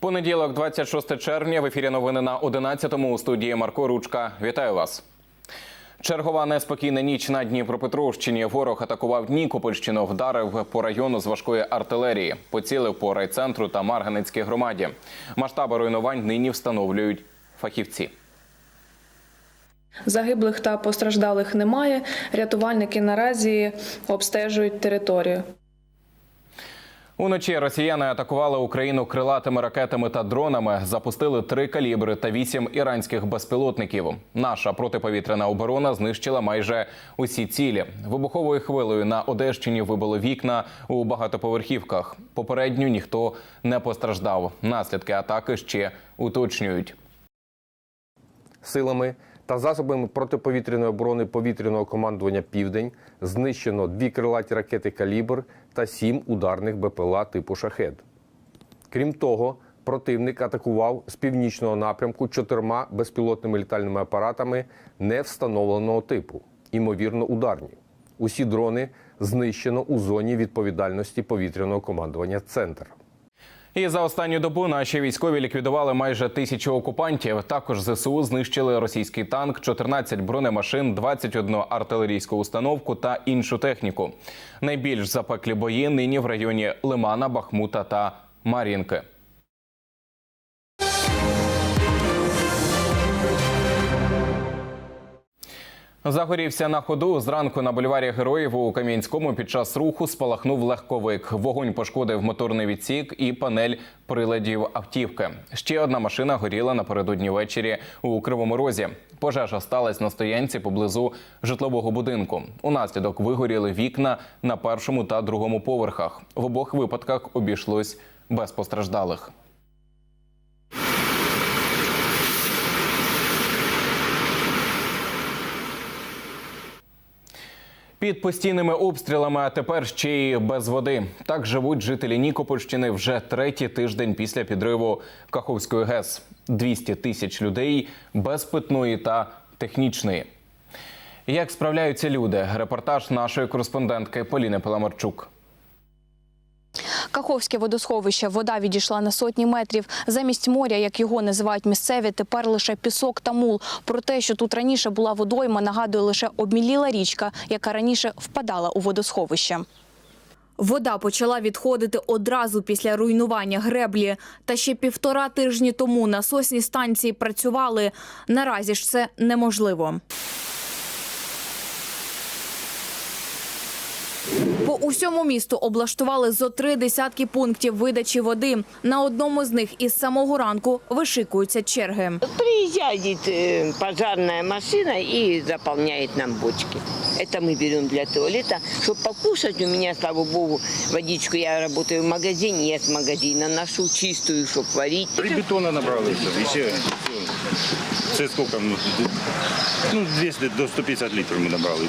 Понеділок, 26 червня. В ефірі новини на 11-му у студії Марко Ручка. Вітаю вас. Чергова неспокійна ніч на Дніпропетровщині. Ворог атакував Нікопольщину, вдарив по району з важкої артилерії, поцілив по райцентру та Марганецькій громаді. Масштаби руйнувань нині встановлюють фахівці. Загиблих та постраждалих немає. Рятувальники наразі обстежують територію. Уночі росіяни атакували Україну крилатими ракетами та дронами, запустили три калібри та вісім іранських безпілотників. Наша протиповітряна оборона знищила майже усі цілі. Вибуховою хвилею на Одещині вибило вікна у багатоповерхівках. Попередньо ніхто не постраждав. Наслідки атаки ще уточнюють. силами та засобами протиповітряної оборони повітряного командування Південь знищено дві крилаті ракети Калібр та сім ударних БПЛА типу Шахед. Крім того, противник атакував з північного напрямку чотирма безпілотними літальними апаратами невстановленого типу, імовірно, ударні. Усі дрони знищено у зоні відповідальності повітряного командування Центр. І за останню добу наші військові ліквідували майже тисячу окупантів. Також ЗСУ знищили російський танк, 14 бронемашин, 21 артилерійську установку та іншу техніку. Найбільш запеклі бої нині в районі Лимана, Бахмута та Мар'їнки. Загорівся на ходу. Зранку на бульварі Героїв у Кам'янському під час руху спалахнув легковик. Вогонь пошкодив моторний відсік і панель приладів автівки. Ще одна машина горіла напередодні ввечері у Кривому Розі. Пожежа сталася на стоянці поблизу житлового будинку. Унаслідок вигоріли вікна на першому та другому поверхах. В обох випадках обійшлось без постраждалих. Під постійними обстрілами, а тепер ще й без води. Так живуть жителі Нікопольщини вже третій тиждень після підриву Каховської ГЕС. 200 тисяч людей без питної та технічної. Як справляються люди? Репортаж нашої кореспондентки Поліни Паламарчук. Каховське водосховище. Вода відійшла на сотні метрів. Замість моря, як його називають місцеві, тепер лише пісок та мул. Про те, що тут раніше була водойма, нагадує лише обміліла річка, яка раніше впадала у водосховище. Вода почала відходити одразу після руйнування греблі. Та ще півтора тижні тому насосні станції працювали. Наразі ж це неможливо. усьому місту облаштували зо три десятки пунктів видачі води. На одному з них із самого ранку вишикуються черги. Приезжает э, пожарная машина и заполняет нам бочки. Это мы берем для туалета. Чтобы покушать, у меня, слава богу, водичку, я работаю в магазине, я с магазина ношу чистую, чтобы варить. Три бетона набрали все. І ще все. Це скільки? Ну, Ну, 200 до 150 літрів ми набрали.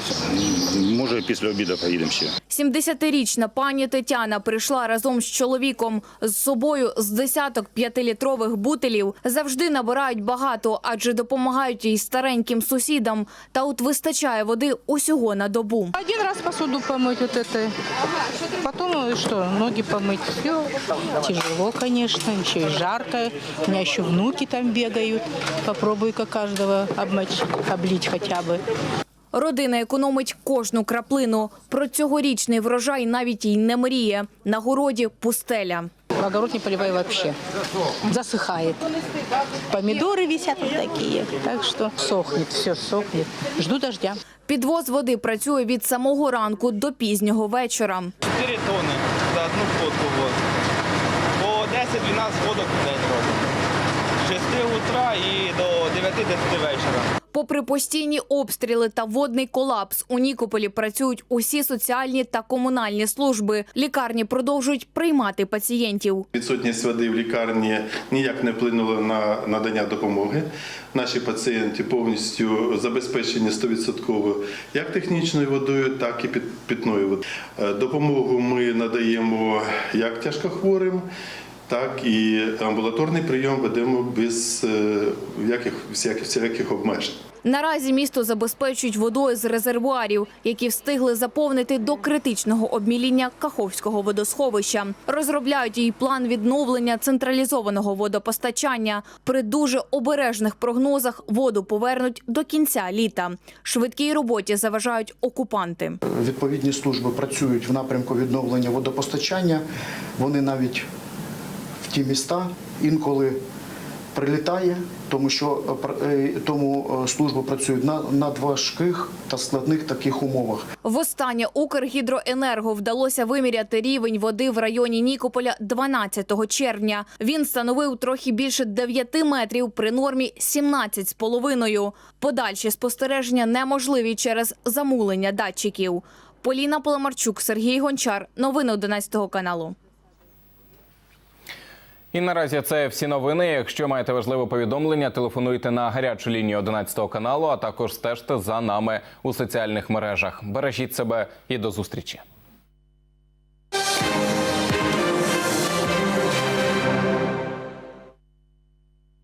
Може, після обіду поїдемо ще. 70-річна пані Тетяна прийшла разом з чоловіком з собою з десяток п'ятилітрових бутилів. Завжди набирають багато, адже допомагають їй стареньким сусідам. Та от вистачає води усього на добу. Один раз посуду помыть вот это. Потом э, что, ноги помыть. Все тяжело, конечно, еще и жарко. У меня еще внуки там бегают. Попробуй-ка каждого обмочь, облить хотя бы. Родина економить кожну краплину. Про цьогорічний врожай навіть й не мріє. На городі пустеля. Огород не поливай вообще. Засыхает. Помидоры висят вот такие. Так что сохнет, все сохнет. Жду дождя. Підвоз води працює від самого ранку до пізнього вечора. 4 тонни за одну ходку. Вот. По 10-12 ходок в день робимо. З 6 утра і до 9-10 вечора. Попри постійні обстріли та водний колапс, у Нікополі працюють усі соціальні та комунальні служби. Лікарні продовжують приймати пацієнтів. Відсутність води в лікарні ніяк не вплинула на надання допомоги. Наші пацієнти повністю забезпечені 100% як технічною водою, так і під- питною водою. Е, Допомогу ми надаємо як тяжкохворим, так і амбулаторний прийом ведемо без е, яких, всяких, всяких обмежень. Наразі місто забезпечують водою з резервуарів, які встигли заповнити до критичного обміління Каховського водосховища. Розробляють їй план відновлення централізованого водопостачання. При дуже обережних прогнозах воду повернуть до кінця літа. Швидкій роботі заважають окупанти. Відповідні служби працюють в напрямку відновлення водопостачання. Вони навіть ті міста інколи прилітає, тому що е, е, тому е, служби працюють на надважких та складних таких умовах. Востаннє Укргідроенерго вдалося виміряти рівень води в районі Нікополя 12 червня. Він становив трохи більше 9 метрів при нормі 17,5. Подальші спостереження неможливі через замулення датчиків. Поліна Поломарчук, Сергій Гончар. Новини 11 каналу. І наразі це всі новини. Якщо маєте важливе повідомлення, телефонуйте на гарячу лінію 11 каналу, а також стежте за нами у соціальних мережах. Бережіть себе і до зустрічі.